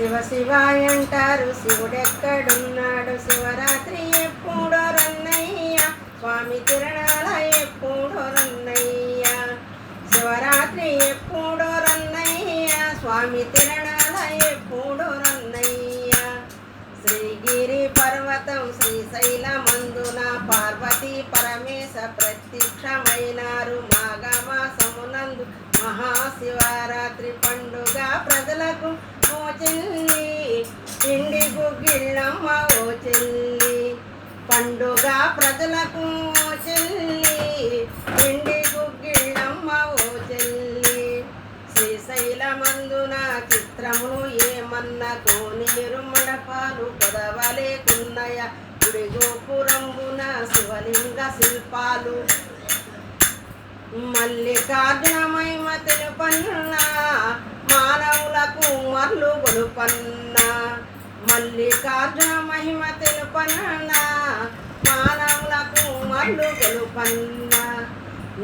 శివ శివాయ అంటారు. శివుడెక్కడున్నాడు శివరాత్రి ఎప్పుడో రన్నయ్య. స్వామి తిరణాల ఎప్పుడో రన్నయ్య. శివరాత్రి ఎప్పుడో రన్నయ్య. స్వామి తిరణాల ఎప్పుడో రన్నయ్య. శ్రీగిరి పర్వతం శ్రీశైలమందున పార్వతీ పరమేశ ప్రత్యక్షమైనారు మాఘమాసమునందు మహాశివరాత్రి పండుగ ప్రజలకు ఓ చెల్లి ఓ చెల్లి. పండుగ ప్రజలకు చెల్లి. పిండి గిళ్ళమ్మ ఓ చెల్లి. శ్రీశైలమందున చిత్రమును ఏమన్న కోనీరు మడపాలు కొదవలేకున్నయ గుడి గోపురంబున శివలింగ శిల్పాలు. మల్లికార్జునమైమ తెలుపన్న మానవులకు మర్లు గొలుపన్నా. మల్లికార్జున మహిమ తెలుపన్న మానవులకు మల్లు తెలుపన్న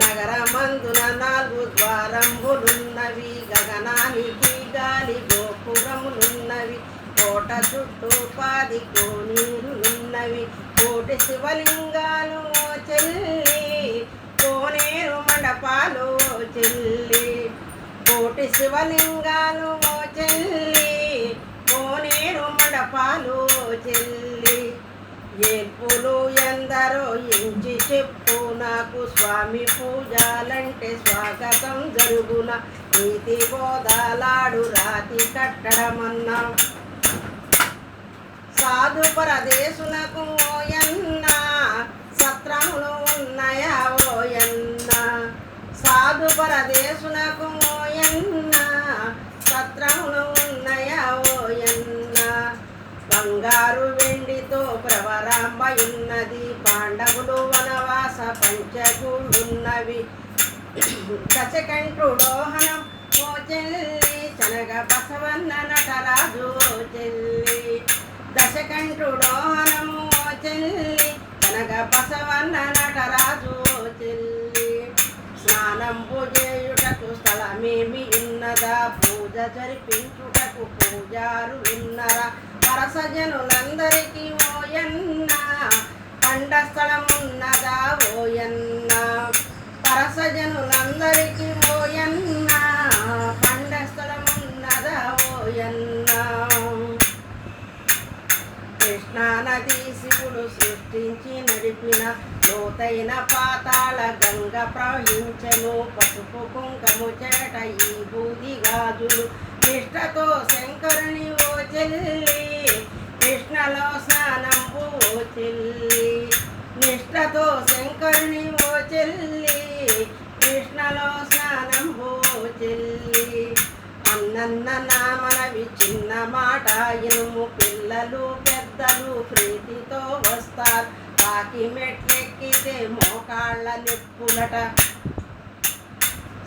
నగరమందున నాలుగు ద్వారంబులున్నవి గగనానికి గాలి గోపురములున్నవి కోట చుట్టూ పాది కోనీరులున్నవి కోటి శివలింగాలు చెల్లి కోనేరు మండపాలు చెల్లి కోటి శివలింగాలు చెల్లి. పాలో చెల్లి. ఏర్పులు ఎందరో ఎంచి చెప్పు. నాకు స్వామి పూజలంటే స్వాగతం జరుగున. నీతి బోధాలాడు రాతి కట్టడమన్నా. సాధు పరదేశులకు ఓయన్న. సత్రములు ఉన్నాయా ఓయన్న. సాధు పరదేశులకు ఓయన్న. సత్రములు బంగారు వెండితో ప్రవరాంబయున్నది. పాండవులు వనవాస పంచగుళ్ళున్నవి దశకంఠుడోహనం ఓ చెల్లి. చనగ బసవన్న నటరాజు ఓ చెల్లి. దశకంఠుడోహనం ఓ చెల్లి. చనగ బసవన్న నటరాజు ఓ చెల్లి. స్నానం పూజేయుటకు స్థలమేమి ఉన్నదా? పూజ జరిపించుటకు పూజారు ఉన్నరా? అరసజనులందరికీ ఓయన్న పండ స్థలం ఉన్నదా ఓయన్న. పరసజనులందరికీ ఓయన్న పండ ఓయన్న. కృష్ణానది శివుడు సృష్టించి నడిపిన లోతైన పాతాళ గంగ ప్రవహించను. పసుపు కుంకము చేట ఈ బూది గాజులు నిష్టతో శంక కృష్ణతో శంకరుని ఓ చెల్లి కృష్ణలో స్నానం ఓ చెల్లి. అన్నన్న నామనవి చిన్న మాట ఇనుము పిల్లలు పెద్దలు ప్రీతితో వస్తారు. పాకి మెట్లెక్కితే మోకాళ్ళ నిప్పులట.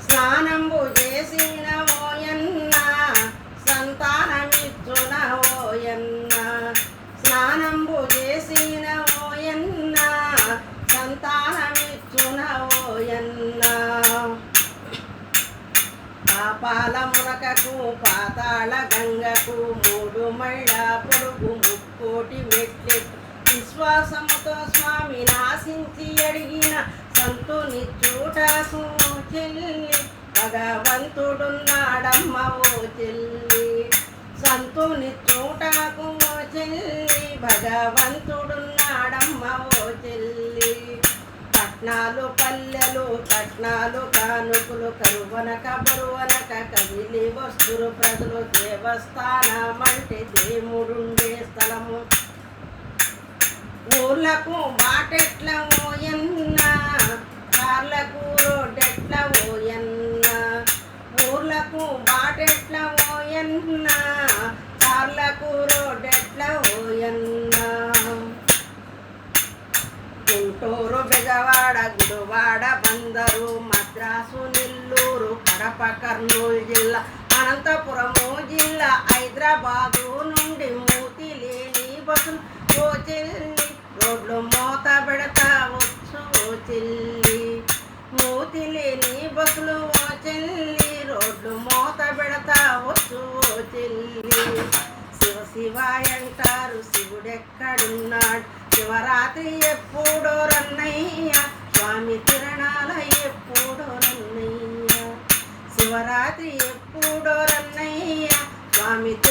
స్నానంబు చేసిన ఓయన్నా పాపాల పాతాళ గంగకు మూడు మళ్ళ పొడుగు ముక్కోటి మెట్లె. విశ్వాసముతో స్వామి నాశించి అడిగిన సంతుని చూట చెల్లి భగవంతుడున్నాడమ్మ ఓ చెల్లి. సంతుని చూటకు చెల్లి భగవంతుడు పట్నాలు పల్లెలు కట్నాలు కానుకులు కరువనక బరువనక కదిలి వస్తురు ప్రజలు దేవస్థానం అంటే దేవుడుండే స్థలము. ఊర్లకు బాటెట్ల ఓయన్న కార్లకు రోడ్డెట్ల ఓయన్న ఊర్లకు బాటెట్ల ఓయన్న మద్రాసు నెల్లూరు కడప కర్నూలు జిల్లా అనంతపురము జిల్లా హైదరాబాదు నుండి మూతి లేని బస్సులు ఓ చెల్లి రోడ్లు మోత పెడతావచ్చు ఓ చెల్లి. మూతి లేని బస్సులు ఓ చెల్లి. రోడ్లు మోత పెడతా వచ్చు ఓ చెల్లి. శివాయ అంటారు శివుడెక్కడున్నాడు? శివరాత్రి ఎప్పుడో రన్నయ్య స్వామి తిరణాల ఎప్పుడు రాత్రి ఎప్పుడో రన్నయ్య. స్వామితో